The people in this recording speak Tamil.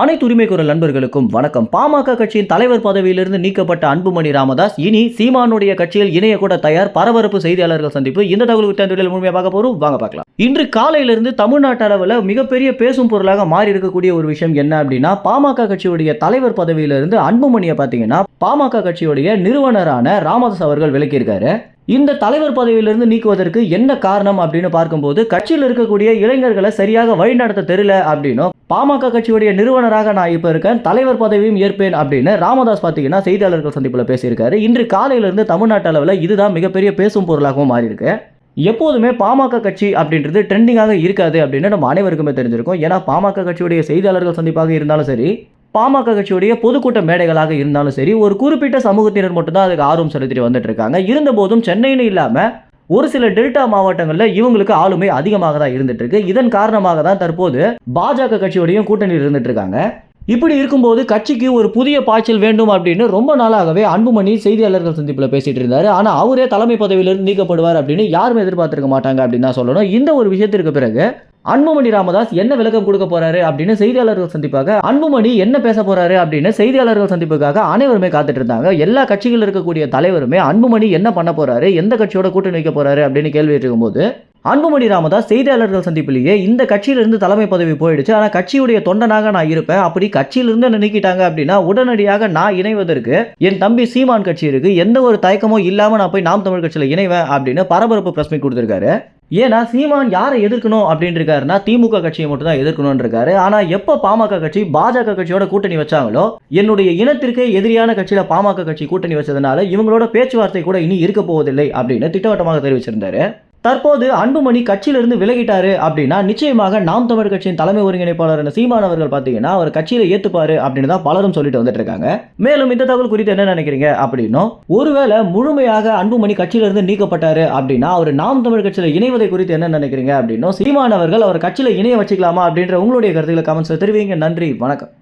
அனைத்து உரிமை குரல் நண்பர்களுக்கும் வணக்கம். பாமக கட்சியின் தலைவர் பதவியிலிருந்து நீக்கப்பட்ட அன்புமணி ராமதாஸ் இனி சீமானுடைய கட்சியில் இணைய கூட தயார் பரபரப்பு செய்தியாளர்கள் சந்திப்பு. இந்த தகவல் குறித்த முழுமையாக பார்க்க போறோம். வாங்க பார்க்கலாம். இன்று காலையிலிருந்து தமிழ்நாட்டு அளவில் மிகப்பெரிய பேசும் பொருளாக மாறி இருக்கக்கூடிய ஒரு விஷயம் என்ன அப்படின்னா பாமக கட்சியுடைய தலைவர் பதவியிலிருந்து அன்புமணியை பார்த்தீங்கன்னா பாமக கட்சியுடைய நிறுவனரான ராமதாஸ் அவர்கள் விளக்கியிருக்காரு. இந்த தலைவர் பதவியிலிருந்து நீக்குவதற்கு என்ன காரணம் அப்படின்னு பார்க்கும்போது கட்சியில் இருக்கக்கூடிய இளைஞர்களை சரியாக வழிநடத்த தெரியல அப்படின்னும் பாமக கட்சியுடைய நிறுவனராக நான் இப்போ இருக்கேன் தலைவர் பதவியும் ஏற்பேன் அப்படின்னு ராமதாஸ் பார்த்தீங்கன்னா செய்தியாளர்கள் சந்திப்பில் பேசியிருக்காரு. இன்று காலையிலிருந்து தமிழ்நாட்டு அளவில் இதுதான் மிகப்பெரிய பேசும் பொருளாகவும் மாறியிருக்கு. எப்போதுமே பாமக கட்சி அப்படின்றது ட்ரெண்டிங்காக இருக்காது அப்படின்னு நம்ம அனைவருக்குமே தெரிஞ்சிருக்கும். ஏன்னா பாமக கட்சியுடைய செய்தியாளர்கள் சந்திப்பாக இருந்தாலும் சரி பாமக கட்சியுடைய பொதுக்கூட்ட மேடைகளாக இருந்தாலும் சரி ஒரு குறிப்பிட்ட சமூகத்தினர் மட்டும்தான் அதுக்கு ஆர்வம் செலுத்திட்டு வந்துட்டு இருக்காங்க. இருந்தபோதும் சென்னைன்னு இல்லாமல் ஒரு சில டெல்டா மாவட்டங்களில் இவங்களுக்கு ஆளுமை அதிகமாக தான் இருந்துட்டு இருக்கு இதன் காரணமாக தான் தற்போது பாஜக கட்சியோடையும் கூட்டணியில் இருந்துட்டு இருக்காங்க இப்படி இருக்கும்போது கட்சிக்கு ஒரு புதிய பாய்ச்சல் வேண்டும் அப்படின்னு ரொம்ப நாளாகவே அன்புமணி செய்தியாளர்கள் சந்திப்பில் பேசிட்டு இருந்தாரு. ஆனால் அவரே தலைமை பதவியிலிருந்து நீக்கப்படுவார் அப்படின்னு யாருமே எதிர்பார்த்திருக்க மாட்டாங்க அப்படின்னு தான் சொல்லணும். இந்த ஒரு விஷயத்திற்கு பிறகு அன்புமணி ராமதாஸ் என்ன விளக்கம் கொடுக்க போறாரு அப்படின்னு செய்தியாளர்கள் சந்திப்பாக அன்புமணி என்ன பேச போறாரு அப்படின்னு செய்தியாளர்கள் சந்திப்புக்காக அனைவருமே காத்துட்டு இருந்தாங்க. எல்லா கட்சிகளில் இருக்கக்கூடிய தலைவருமே அன்புமணி என்ன பண்ண போறாரு எந்த கட்சியோட கூட்டணி வைக்க போறாரு அப்படின்னு கேள்வி இருக்கும்போது அன்புமணி ராமதாஸ் செய்தியாளர்கள் சந்திப்பிலேயே இந்த கட்சியிலிருந்து தலைமை பதவி போயிடுச்சு. ஆனால் கட்சியுடைய தொண்டனாக நான் இருப்பேன். அப்படி கட்சியிலிருந்து நினைக்கிட்டாங்க அப்படின்னா உடனடியாக நான் இணைவதற்கு என் தம்பி சீமான் கட்சி இருக்கு. எந்த ஒரு தயக்கமும் இல்லாமல் நான் போய் நாம் தமிழ் கட்சியில் இணைவேன் அப்படின்னு பரபரப்பு பிரஸ்மி கொடுத்துருக்காரு. ஏன்னா சீமான் யாரை எதிர்க்கணும் அப்படின்னு இருக்காருன்னா திமுக கட்சியை மட்டும் தான் எதிர்க்கணும்னு இருக்காரு ஆனால் எப்போ பாமக கட்சி பாஜக கட்சியோட கூட்டணி வச்சாங்களோ என்னுடைய இனத்திற்கே எதிரியான கட்சியில் பாமக கட்சி கூட்டணி வச்சதுனால இவங்களோட பேச்சுவார்த்தை கூட இனி இருக்க போவதில்லை அப்படின்னு திட்டவட்டமாக தெரிவிச்சிருந்தாரு. தற்போது அன்புமணி கட்சியிலிருந்து விலகிட்டாரு அப்படின்னா நிச்சயமாக நாம் தமிழ் கட்சியின் தலைமை ஒருங்கிணைப்பாளரான சீமான் அவர்கள் பார்த்தீங்கன்னா அவர் கட்சியில ஏத்துப்பாரு அப்படின்னு தான் பலரும் சொல்லிட்டு வந்துட்டு இருக்காங்க. மேலும் இந்த தகவல் குறித்து என்ன நினைக்கிறீங்க அப்படின்னும் ஒருவேளை முழுமையாக அன்புமணி கட்சியிலிருந்து நீக்கப்பட்டாரு அப்படின்னா அவர் நாம் தமிழ் கட்சியில இணைவதை குறித்து என்ன நினைக்கிறீங்க அப்படின்னும் சீமான் அவர்கள் அவர் கட்சியில இணைய வச்சுக்கலாமா அப்படின்ற உங்களுடைய கருத்துக்களை கமெண்ட்ஸ் தெரிவிங்க. நன்றி வணக்கம்.